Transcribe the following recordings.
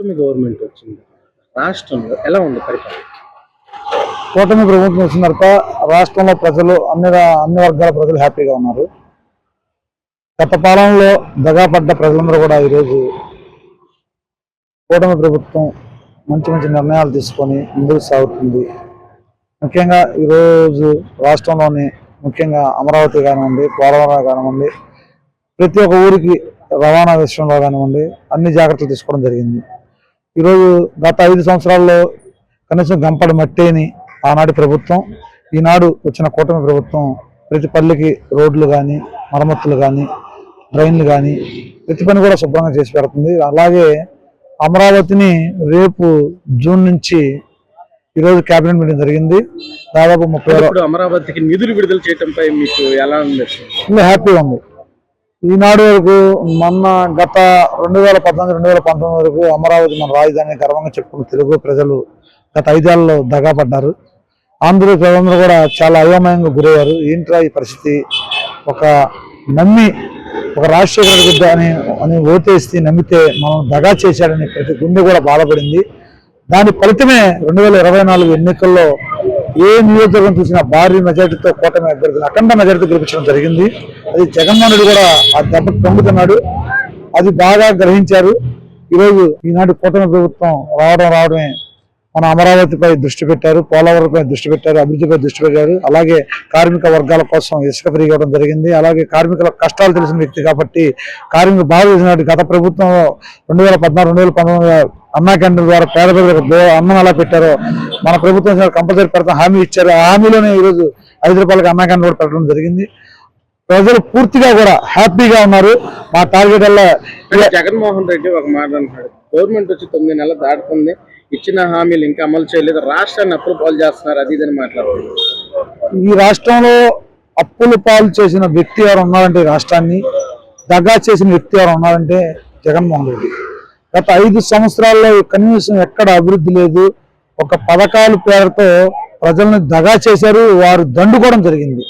కూటమి గవర్నమెంట్ వచ్చింది. రాష్ట్రంలో ఎలా ఉంది పరిపాలన? కూటమి ప్రభుత్వం వచ్చిన తర్వాత రాష్ట్రంలో ప్రజలు అన్ని అన్ని వర్గాల ప్రజలు హ్యాపీగా ఉన్నారు. గత పాలనలో దగాపడ్డ ప్రజలందరూ కూడా ఈరోజు కూటమి ప్రభుత్వం మంచి మంచి నిర్ణయాలు తీసుకొని ముందుకు సాగుతుంది. ముఖ్యంగా ఈరోజు రాష్ట్రంలోని ముఖ్యంగా అమరావతి కానివ్వండి పోలవరం కానివ్వండి ప్రతి ఒక్క ఊరికి రవాణా విషయంలో కానివ్వండి అన్ని జాగ్రత్తలు తీసుకోవడం జరిగింది. ఈరోజు గత ఐదు సంవత్సరాల్లో కనీసం గంపడి మట్టేని ఆనాటి ప్రభుత్వం ఈనాడు వచ్చిన కూటమి ప్రభుత్వం ప్రతి పల్లెకి రోడ్లు కానీ మరమ్మతులు కానీ డ్రైన్లు కానీ ప్రతి పని కూడా శుభ్రంగా చేసి పెడుతుంది. అలాగే అమరావతిని రేపు జూన్ నుంచి ఈరోజు కేబినెట్ మీటింగ్ జరిగింది. దాదాపు ముప్పై అమరావతికి నిధులు విడుదల చేయడంపై మీకు ఎలా ఉంది హ్యాపీగా ఉంది. ఈనాడు వరకు మొన్న గత రెండు వేల పద్నాలుగు రెండు వేల పంతొమ్మిది వరకు అమరావతి మన రాజధాని గర్వంగా చెప్పుకున్న తెలుగు ప్రజలు గత ఐదేళ్ళలో దగా పడ్డారు. ఆంధ్ర ప్రజలందరూ కూడా చాలా అయోమయంగా గురయ్యారు. ఏంట్రా ఈ పరిస్థితి? ఒక నమ్మి ఒక రాజశేఖర గుడ్డ అని అని ఓటేసి నమ్మితే మనం దగా చేశాడని ప్రతి గుండె కూడా బాధపడింది. దాని ఫలితమే రెండు వేల ఇరవై నాలుగు ఎన్నికల్లో ఏ నియోజకవర్గం చూసినా భారీ మెజార్టీతో కూటమి అభ్యర్థులు అఖండ మెజార్టీ గెలిపించడం జరిగింది. అది జగన్మోహన్ రెడ్డి కూడా ఆ దెబ్బ పొంగుతున్నాడు అది బాగా గ్రహించారు. ఈరోజు ఈనాటి కూటమి ప్రభుత్వం రావడం రావడమే మన అమరావతిపై దృష్టి పెట్టారు పోలవరంపై దృష్టి పెట్టారు అభివృద్ధిపై దృష్టి పెట్టారు. అలాగే కార్మిక వర్గాల కోసం ఇసుక ఫ్రీ ఇవ్వడం జరిగింది. అలాగే కార్మికుల కష్టాలు తెలిసిన వ్యక్తి కాబట్టి కార్మిక బాగా తెలిసినట్టు గత ప్రభుత్వంలో రెండు వేల పద్నాలుగు రెండు వేల పంతొమ్మిది అన్నా క్యాంటీన్ ద్వారా పేద ప్రజలకు అన్నం ఎలా పెట్టారో మన ప్రభుత్వం కంపల్సరీ పెడతాం హామీ ఇచ్చారు. ఆ హామీలోనే ఈరోజు ఐదు రూపాయలకి అన్నా క్యాంటీన్ కూడా పెట్టడం జరిగింది. ప్రజలు పూర్తిగా కూడా హ్యాపీగా ఉన్నారు. మా టార్గెట్ వల్ల జగన్మోహన్ రెడ్డి ఒక మాట అంటున్నాడు. గవర్నమెంట్ వచ్చి తొమ్మిది నెలలు దాటుతుంది ఇచ్చిన హామీలు ఇంకా అమలు చేయలేదు. రాష్ట్రాన్ని అప్పులు పాలు చేస్తున్నారు. అది ఇదని మాట్లాడుతున్నారు ఈ రాష్ట్రంలో అప్పులు పాలు చేసిన వ్యక్తి ఎవరు ఉన్నారంటే ఈ రాష్ట్రాన్ని దగా చేసిన వ్యక్తి ఎవరు ఉన్నారంటే జగన్మోహన్ రెడ్డి. గత ఐదు సంవత్సరాల్లో కనీసం ఎక్కడ అభివృద్ధి లేదు. ఒక పథకాల పేరుతో ప్రజల్ని దగా చేశారు. వారు దండుకోవడం జరిగింది.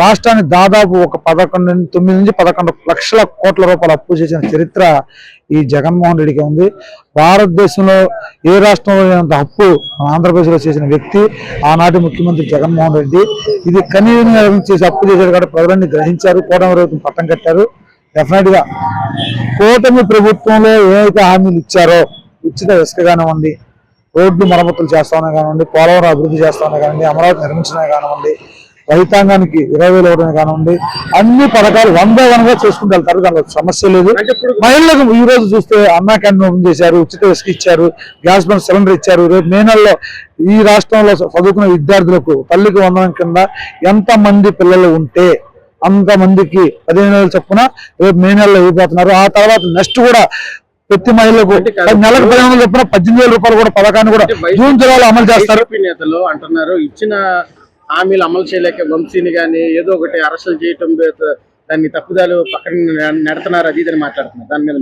రాష్ట్రాన్ని దాదాపు ఒక పదకొండు తొమ్మిది నుంచి పదకొండు లక్షల కోట్ల రూపాయలు అప్పు చేసిన చరిత్ర ఈ జగన్మోహన్ రెడ్డికి ఉంది. భారతదేశంలో ఏ రాష్ట్రంలో లేనంత అప్పు ఆంధ్రప్రదేశ్లో చేసిన వ్యక్తి ఆనాటి ముఖ్యమంత్రి జగన్మోహన్ రెడ్డి. ఇది కనీసం చేసి అప్పు చేశారు కాబట్టి ప్రజలన్నీ గ్రహించారు. కోటమి పట్టం కట్టారు. డెఫినెట్గా. కూటమి ప్రభుత్వంలో ఏవైతే హామీలు ఇచ్చారో ఉచిత ఇసుక కానివ్వండి రోడ్లు మరమ్మతులు చేస్తామనే కానివ్వండి పోలవరం అభివృద్ధి చేస్తామనే కానివ్వండి అమరావతి నిర్మించడమే కానివ్వండి రైతాంగానికి ఇరవై వేలు ఇవ్వడమే కానివ్వండి అన్ని పథకాలు వంద వనగా చేసుకుంటూ వెళ్తారు. దానిలో సమస్య లేదు. మహిళలకు ఈ రోజు చూస్తే అన్నా క్యాంటీన్ ఓపెన్ చేశారు ఉచిత ఇసుక ఇచ్చారు గ్యాస్ బండ్ సిలిండర్ ఇచ్చారు. రేపు మే నెలలో ఈ రాష్ట్రంలో చదువుకున్న విద్యార్థులకు తల్లికి వందనం కింద ఎంత మంది పిల్లలు ఉంటే అంత మందికి పదిహేను వేలు చొప్పున రేపు మే నెలలో అయిపోతున్నారు ఆ తర్వాత నెక్స్ట్ కూడా ప్రతి మహిళలకు. నెలకు పదిహేను వందలు చొప్పున పద్దెనిమిది వేల రూపాయలు కూడా పథకాన్ని కూడా జూన్ జూలైలో అమలు చేస్తారు నేతలు అంటున్నారు ఇచ్చిన హామీలు అమలు చేయలేక వంశీని గాని ఏదో ఒకటి అరెస్టులు చేయటం దాన్ని తప్పుదాలు పక్కన నెడుతున్నారు అది ఇదని మాట్లాడుతున్నారు. దాని మీద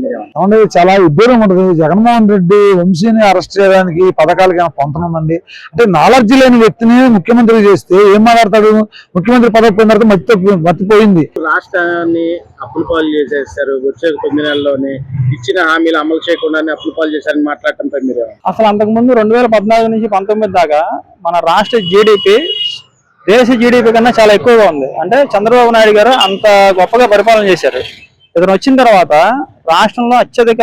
మీరు చాలా ఇద్దరం ఉంటుంది. జగన్మోహన్ రెడ్డి వంశీని అరెస్ట్ చేయడానికి పథకాలకి ఏమైనా పొంతనుందండి అంటే నాలెడ్జ్ లేని వ్యక్తిని ముఖ్యమంత్రి చేస్తే ఏం మాట్లాడతాడు? ముఖ్యమంత్రి పదవి పోయిన తర్వాత మత్తి మత్తిపోయింది రాష్ట్రాన్ని అప్పుల పాలు చేసేస్తారు. వచ్చే తొమ్మిది నెలల్లోనే ఇచ్చిన హామీలు అమలు చేయకుండానే అప్పుల పాలు చేశారని మాట్లాడటంపై మీరు? అసలు అంతకుముందు రెండు వేల పద్నాలుగు నుంచి పంతొమ్మిది దాకా మన రాష్ట్ర జీడిపి దేశ జీడిపి కన్నా చాలా ఎక్కువగా ఉంది. అంటే చంద్రబాబు నాయుడు గారు అంత గొప్పగా పరిపాలన చేశారు. ఇతను వచ్చిన తర్వాత రాష్ట్రంలో అత్యధిక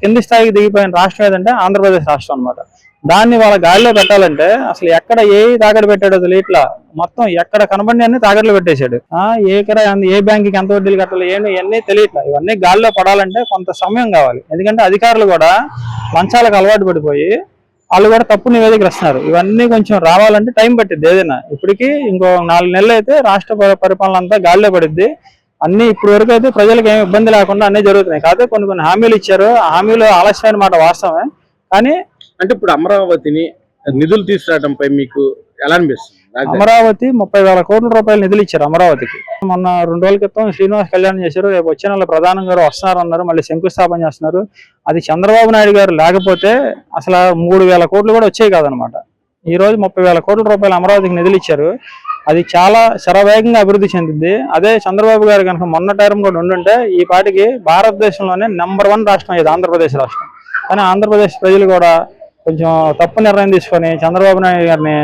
కింది స్థాయికి దిగిపోయిన రాష్ట్రం ఏదంటే ఆంధ్రప్రదేశ్ రాష్ట్రం అన్నమాట. దాన్ని వాళ్ళ గాలిలో పెట్టాలంటే అసలు ఎక్కడ ఏ తాకడ పెట్టాడో తెలియట్లా. మొత్తం ఎక్కడ కనబడి అన్ని తాకట్లు పెట్టేశాడు. ఆ ఏ బ్యాంకుకి ఎంత వడ్డీలు కట్టాలి ఏమి ఇవన్నీ తెలియట్లా. ఇవన్నీ గాలిలో పడాలంటే కొంత సమయం కావాలి. ఎందుకంటే అధికారులు కూడా మంచాలకు అలవాటు పడిపోయి వాళ్ళు కూడా తప్పు నివేదికలు ఇస్తున్నారు. ఇవన్నీ కొంచెం రావాలంటే టైం పట్టిద్ది ఏదైనా. ఇప్పటికి ఇంకో నాలుగు నెలలు అయితే రాష్ట్ర పరి- పరిపాలన అంతా గాలిలో పడిద్ది. అన్ని ఇప్పటి వరకు అయితే ప్రజలకు ఏమి ఇబ్బంది లేకుండా అన్నీ జరుగుతున్నాయి. కాకపోతే కొన్ని కొన్ని హామీలు ఇచ్చారు. హామీలు ఆలస్యమైన మాట వాస్తవమే. కానీ అంటే ఇప్పుడు అమరావతిని నిధులు తీసుకురావడంపై మీకు ఎలా అనిపిస్తుంది? అమరావతి ముప్పై వేల కోట్ల రూపాయలు నిధులు ఇచ్చారు అమరావతికి. మొన్న రెండు రోజుల క్రితం శ్రీనివాస్ కళ్యాణ్ చేశారు రేపు వచ్చే నెల ప్రధానం గారు వస్తున్నారు అన్నారు మళ్ళీ శంకుస్థాపన చేస్తున్నారు. అది చంద్రబాబు నాయుడు గారు లేకపోతే అసలు మూడు వేల కోట్లు కూడా వచ్చాయి కాదనమాట ఈ రోజు ముప్పై వేల కోట్ల రూపాయలు అమరావతికి నిధులు ఇచ్చారు. అది చాలా శరవేగంగా అభివృద్ధి చెందింది. అదే చంద్రబాబు గారు కనుక మొన్న టైం కూడా ఉండుంటే ఈ పాటికి భారతదేశంలోనే నెంబర్ వన్ రాష్ట్రం ఇది ఆంధ్రప్రదేశ్ రాష్ట్రం. కానీ ఆంధ్రప్రదేశ్ ప్రజలు కూడా కొంచెం తప్పు నిర్ణయం తీసుకొని చంద్రబాబు నాయుడు గారిని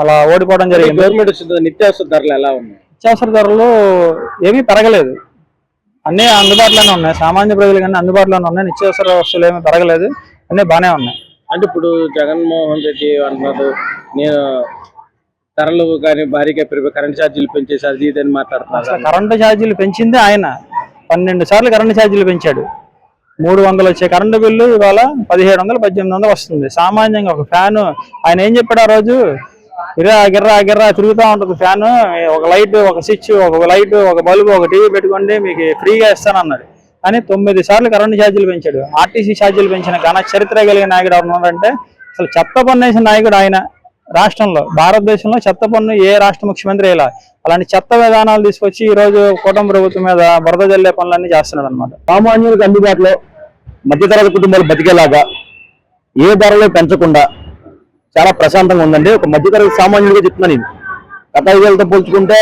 అలా ఓడిపోవడం జరిగింది. గవర్నమెంట్ నిత్యావసర ధరలు ఎలా ఉన్నాయి? నిత్యావసర ధరలు ఏమీ పెరగలేదు. అన్నీ అందుబాటులోనే ఉన్నాయి. సామాన్య ప్రజలు కానీ అందుబాటులోనే ఉన్నాయి. నిత్యావసర వస్తువులు ఏమీ పెరగలేదు. అన్నీ బాగానే ఉన్నాయి. అంటే ఇప్పుడు జగన్మోహన్ రెడ్డి అన్నారు నేను ధరలు కానీ భారీగా పెరిగి కరెంట్ ఛార్జీలు పెంచేసి అది ఇది అని అసలు మాట్లాడుతున్నారు కరెంటు ఛార్జీలు పెంచింది ఆయన. పన్నెండు సార్లు కరెంటు ఛార్జీలు పెంచాడు. మూడు వందలు వచ్చే కరెంటు బిల్లు ఇవాళ పదిహేడు వందలు పద్దెనిమిది వందలు వస్తుంది. సామాన్యంగా ఒక ఫ్యాన్. ఆయన ఏం చెప్పాడు ఆ రోజు? ఇరా గిర్రా గిర్రా తిరుగుతూ ఉంటుంది ఫ్యాన్. ఒక లైట్ ఒక స్విచ్ ఒక లైట్ ఒక బల్బు ఒక టీవీ పెట్టుకోండి మీకు ఫ్రీగా ఇస్తాను అన్నాడు కానీ తొమ్మిది సార్లు కరెంటు ఛార్జీలు పెంచాడు. ఆర్టీసీ ఛార్జీలు పెంచిన ఘన చరిత్ర కలిగిన నాయకుడు ఎవరున్నారంటే అసలు చెత్త పన్ను వేసిన నాయకుడు ఆయన రాష్ట్రంలో భారతదేశంలో చెత్త పన్ను ఏ రాష్ట్ర ముఖ్యమంత్రి ఇలా అలాంటి చెత్త విధానాలు తీసుకొచ్చి ఈ రోజు కూటమి ప్రభుత్వం మీద బురద జల్లే పనులన్నీ చేస్తున్నాడు అనమాట సామాన్యులకు అందుబాటులో మధ్యతరగతి కుటుంబాలు బతికేలాగా ఏ ధరలో పెంచకుండా చాలా ప్రశాంతంగా ఉందండి. ఒక మధ్యతరగతి సామాన్యుడిగా చెప్తున్నాను ఇది గత ఐదేళ్ళతో పోల్చుకుంటే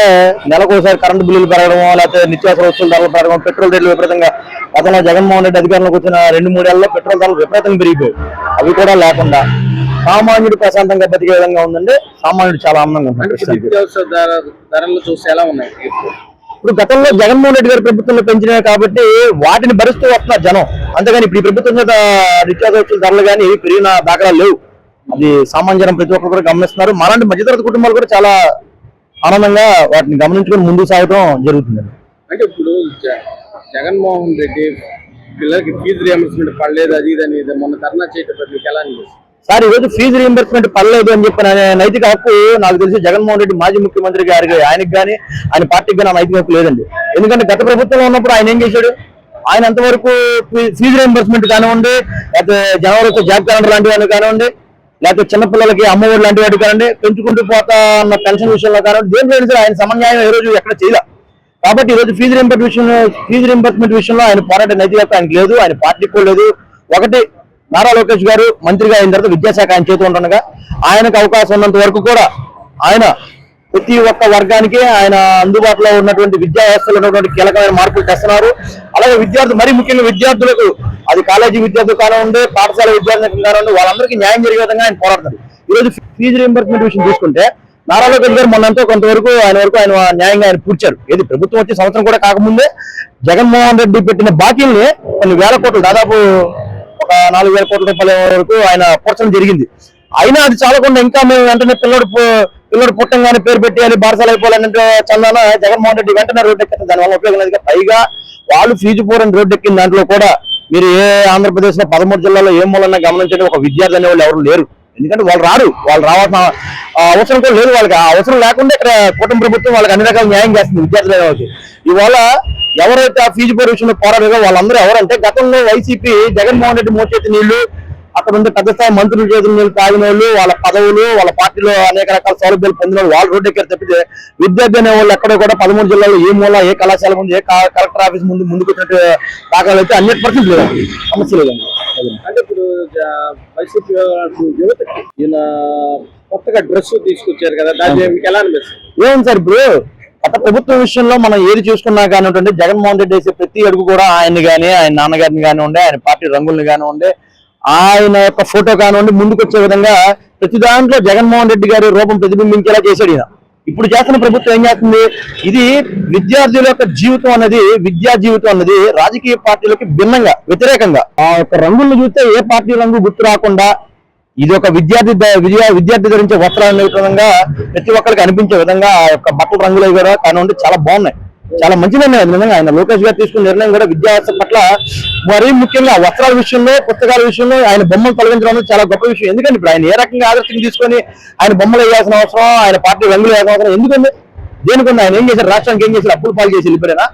నెలకు ఒకసారి కరెంటు బిల్లులు పెరగడం లేకపోతే నిత్యావసర వస్తువుల ధరలు పెరగడం పెట్రోల్ రేట్లు విపరీతంగా గతంలో జగన్మోహన్ రెడ్డి అధికారంలోకి వచ్చిన రెండు మూడేళ్ళలో పెట్రోల్ ధరలు విపరీతంగా పెరిగిపోయాయి. అవి కూడా లేకుండా సామాన్యుడు ప్రశాంతంగా బతికే విధంగా ఉందండి. సామాన్యుడు చాలా ఆనందంగా ధరలు చూసి ఎలా ఉన్నాయి? ఇప్పుడు గతంలో జగన్మోహన్ రెడ్డి గారి ప్రభుత్వంలో పెంచినాయి కాబట్టి వాటిని భరిస్తూ వస్తున్నారు జనం. అంతేగాని ఇప్పుడు ఈ ప్రభుత్వం నిత్యావసర వస్తువుల ధరలు కానీ పెరిగిన దాఖలాలు లేవు. అది సామాన్య ప్రతి ఒక్కరు కూడా గమనిస్తున్నారు. మాలాంటి మధ్యతరగతి కుటుంబాలు కూడా చాలా ఆనందంగా వాటిని గమనించుకొని ముందుకు సాగడం జరుగుతుంది. అంటే ఇప్పుడు జగన్మోహన్ రెడ్డి పిల్లలకి ఫీజు రియంబర్స్మెంట్ పడలేదు అది ఇది అని ఇది మొన్న ధర్నా చేయటం మీకు ఎలా అనిపిస్తుంది? సార్ ఈ రోజు ఫీజు రీఎంబర్స్మెంట్ పడలేదు అని చెప్పిన నైతిక హక్కు నాకు తెలిసి జగన్మోహన్ రెడ్డి మాజీ ముఖ్యమంత్రి గారికి ఆయనకి కానీ ఆయన పార్టీకి కానీ ఆ నైతిక హక్కు లేదండి. ఎందుకంటే గత ప్రభుత్వంలో ఉన్నప్పుడు ఆయన ఏం చేశాడు? ఆయన ఎంతవరకు ఫీ- ఫీజు రీఎంబర్స్మెంట్ కానివ్వండి లేకపోతే జనవరి వచ్చే జాబ్ క్యాలెండర్ లాంటి వాటిని కానివ్వండి లేకపోతే చిన్నపిల్లలకి అమ్మఒడి లాంటి వాటి కానివ్వండి పెంచుకుంటూ పోతా అన్న పెన్షన్ విషయంలో కానివ్వండి దేంట్లో సరే ఆయన సమన్యాయం ఏ రోజు ఎక్కడ చేయలే. కాబట్టి ఈ రోజు ఫీజు రింబర్ట్ విషయంలో ఫీజు రింబర్స్మెంట్ విషయంలో ఆయన పోరాట నైతికత ఆయనకు లేదు ఆయన పార్టీకి కూడా లేదు. ఒకటి నారా లోకేష్ గారు మంత్రిగా అయిన తర్వాత విద్యాశాఖ ఆయన చేతిలో ఉండగా ఆయనకు అవకాశం ఉన్నంత వరకు కూడా ఆయన ప్రతి ఒక్క వర్గానికి ఆయన అందుబాటులో ఉన్నటువంటి విద్యా వ్యవస్థలో ఉన్నటువంటి కీలకమైన మార్పులు తెస్తున్నారు. అలాగే విద్యార్థులు మరీ ముఖ్యంగా విద్యార్థులకు అది కాలేజీ విద్యార్థులు కానివ్వండి పాఠశాల విద్యార్థులకు కానివ్వండి వాళ్ళందరికీ న్యాయం జరిగే విధంగా ఆయన పోరాడతారు ఈ రోజు ఫీజు రీఎంబర్స్మెంట్ విషయం చూసుకుంటే నారా లోకేష్ గారు మొన్నంతా కొంతవరకు ఆయన వరకు ఆయన న్యాయంగా ఆయన పూడ్చారు. ఏది ప్రభుత్వం వచ్చే సంవత్సరం కూడా కాకముందే జగన్మోహన్ రెడ్డి పెట్టిన బాకీల్ని కొన్ని వేల కోట్లు దాదాపు ఒక నాలుగు వేల కోట్ల రూపాయల వరకు ఆయన పూడ్చడం జరిగింది. అయినా అది చాలకుండా ఇంకా మేము వెంటనే పిల్లడు పిల్లడు పుట్టంగానే పేరు పెట్టేయాలి బారసాలు అయిపోవాలంటే చందాన జగన్మోహన్ రెడ్డి వెంటనే రోడ్డు ఎక్కిన దానివల్ల ఉపయోగం లేదు. పైగా వాళ్ళు ఫీజు పూరని రోడ్డు ఎక్కిన దాంట్లో కూడా మీరు ఏ ఆంధ్రప్రదేశ్లో పదమూడు జిల్లాలో ఏం మూలన్నా గమనించండి. ఒక విద్యార్థి అనే వాళ్ళు ఎవరు లేరు. ఎందుకంటే వాళ్ళు రారు. వాళ్ళు రావాల్సిన అవసరం కూడా లేదు వాళ్ళకి. ఆ అవసరం లేకుండా ఇక్కడ కుటుంబ ప్రభుత్వం వాళ్ళకి అన్ని రకాల న్యాయం చేస్తుంది విద్యార్థులు అనేవాళ్ళు. ఇవాళ ఎవరైతే ఆ ఫీజు పే విషయంలో పోరాడారో వాళ్ళందరూ ఎవరంటే గతంలో వైసీపీ జగన్మోహన్ రెడ్డి మోచేతి నీళ్ళు అక్కడ ఉండే పెద్ద స్థాయి మంత్రుల చేతుల తాగిన వాళ్ళు వాళ్ళ పదవులు వాళ్ళ పార్టీలో అనేక రకాల సౌలభ్యాలు పొందిన వాళ్ళు వాళ్ళు రోడ్డు ఎక్కారు తప్పితే విద్యార్థి అనే వాళ్ళు ఎక్కడో కూడా పదమూడు జిల్లాలో ఏ మూల ఏ కళాశాల ముందు ఏ కలెక్టర్ ఆఫీస్ ముందు ముందుకు వచ్చినట్టు దాఖలు అయితే హండ్రెడ్ పర్సెంట్ లేదండి సమస్య లేదండి. అంటే ఇప్పుడు వైసీపీ యువతకి ఈయన కొత్తగా డ్రెస్ తీసుకొచ్చారు కదా దాన్ని మీకు ఎలా అనిపిస్తుంది? ఏం సార్ ఇప్పుడు గత ప్రభుత్వం విషయంలో మనం ఏది చూసుకున్నా కానివ్వండి జగన్మోహన్ రెడ్డి వేసే ప్రతి అడుగు కూడా ఆయన్ని కానీ ఆయన నాన్నగారిని కానివ్వండి ఆయన పార్టీ రంగుల్ని కానివ్వండి ఆయన యొక్క ఫోటో కానివ్వండి ముందుకు వచ్చే విధంగా ప్రతి దాంట్లో జగన్మోహన్ రెడ్డి గారి రూపం ప్రతిబింబించేలా చేశాడు ఈయన. ఇప్పుడు చేస్తున్న ప్రభుత్వం ఏం చేస్తుంది? ఇది విద్యార్థుల యొక్క జీవితం అన్నది విద్యా జీవితం అన్నది రాజకీయ పార్టీలకి భిన్నంగా వ్యతిరేకంగా. ఆ యొక్క రంగులను చూస్తే ఏ పార్టీ రంగు గుర్తు రాకుండా ఇది ఒక విద్యార్థి విద్యా విద్యార్థి ధరించే వస్త్రాలు అనే విధంగా ప్రతి ఒక్కరికి అనిపించే విధంగా ఆ యొక్క బట్టల రంగులు కూడా కానివ్వండి చాలా బాగున్నాయి. చాలా మంచి నిర్ణయం అది. నిజంగా ఆయన లోకేష్ గారు తీసుకున్న నిర్ణయం కూడా విద్యా పట్ల మరీ ముఖ్యంగా వస్త్రాల విషయంలో పుస్తకాల విషయంలో ఆయన బొమ్మలు తొలగించడం అనేది చాలా గొప్ప విషయం. ఎందుకంటే ఇప్పుడు ఆయన ఏ రకంగా ఆదర్శం తీసుకొని ఆయన బొమ్మలు వేయాల్సిన అవసరం ఆయన పార్టీ రంగులు వేయాల్సిన అవసరం ఎందుకంటే దేనికొంది? ఆయన ఏం చేశారు? రాష్ట్రానికి ఏం చేశారు? అప్పులు పాలు చేసి వెళ్ళిపోయారా?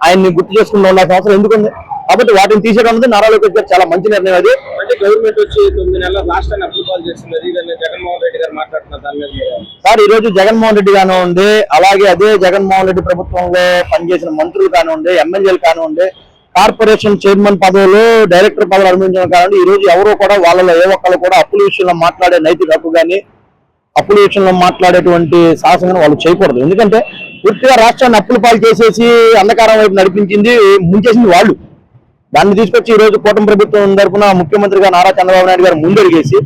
ఆయన్ని గుర్తు చేసుకుంటూ ఉండాల్సిన అవసరం ఎందుకుంది? కాబట్టి వాటిని తీసేయడం అనేది నారా లోకేష్ గారు చాలా మంచి నిర్ణయం అది. గవర్నమెంట్ వచ్చి తొమ్మిది నెలల రాష్ట్రాన్ని అప్రూవల్ ఇదని జగన్మోహన్ రెడ్డి గారు మాట్లాడుతున్నారు దాని మీద మీరు సార్ ఈ రోజు జగన్మోహన్ రెడ్డి కానివ్వండి అలాగే అదే జగన్మోహన్ రెడ్డి ప్రభుత్వంలో పనిచేసిన మంత్రులు కానివ్వండి ఎమ్మెల్యేలు కానివ్వండి కార్పొరేషన్ చైర్మన్ పదవులు డైరెక్టర్ పదవులు అనుభవించడం కానివ్వండి ఈ రోజు ఎవరు కూడా వాళ్ళలో ఏ ఒక్కరు కూడా అప్పుల విషయంలో మాట్లాడే నైతిక హక్కు కానీ అప్పుల విషయంలో మాట్లాడేటువంటి సాహసం వాళ్ళు చేయకూడదు. ఎందుకంటే పూర్తిగా రాష్ట్రాన్ని అప్పుల పాలు చేసేసి అంధకారం వైపు నడిపించింది ముంచేసింది వాళ్ళు. దాన్ని తీసుకొచ్చి ఈ రోజు కూటమి ప్రభుత్వం తరఫున ముఖ్యమంత్రిగా నారా చంద్రబాబు నాయుడు గారు ముందడిగేసి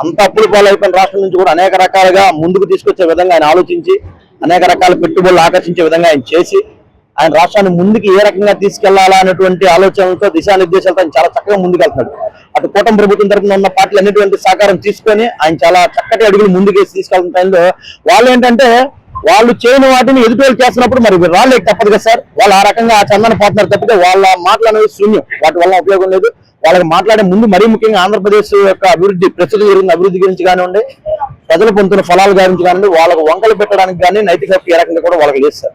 అంత అప్పులు పాలైపోయిన రాష్ట్రం నుంచి కూడా అనేక రకాలుగా ముందుకు తీసుకొచ్చే విధంగా ఆయన ఆలోచించి అనేక రకాల పెట్టుబడులు ఆకర్షించే విధంగా ఆయన చేసి ఆయన రాష్ట్రాన్ని ముందుకు ఏ రకంగా తీసుకెళ్ళాలా అనేటువంటి ఆలోచనలతో దిశానిర్దేశాలతో ఆయన చాలా చక్కగా ముందుకెళ్తున్నాడు అటు కూటమి ప్రభుత్వం తరఫున ఉన్న పార్టీలు అన్నిటువంటి సహకారం తీసుకొని ఆయన చాలా చక్కటి అడుగులు ముందుకేసి తీసుకెళ్తున్న టైంలో వాళ్ళు ఏంటంటే వాళ్ళు చేయని వాటిని ఎదుటి చేస్తున్నప్పుడు మరి రాళ్ళకి తప్పదు కదా సార్? వాళ్ళు ఆ రకంగా ఆ చందన పోతున్నారు తప్పితే వాళ్ళ మాటలు శూన్యం. వాటి వల్ల ఉపయోగం లేదు. వాళ్ళకి మాట్లాడే ముందు మరీ ముఖ్యంగా ఆంధ్రప్రదేశ్ యొక్క అభివృద్ధి ప్రస్తుతం జరిగిన అభివృద్ధి గురించి కానివ్వండి ప్రజలు పొందుతున్న ఫలాల గురించి కానివ్వండి వాళ్ళకు వంకలు పెట్టడానికి కానీ నైతిక ఏ రకంగా కూడా వాళ్ళకి లేదు సార్.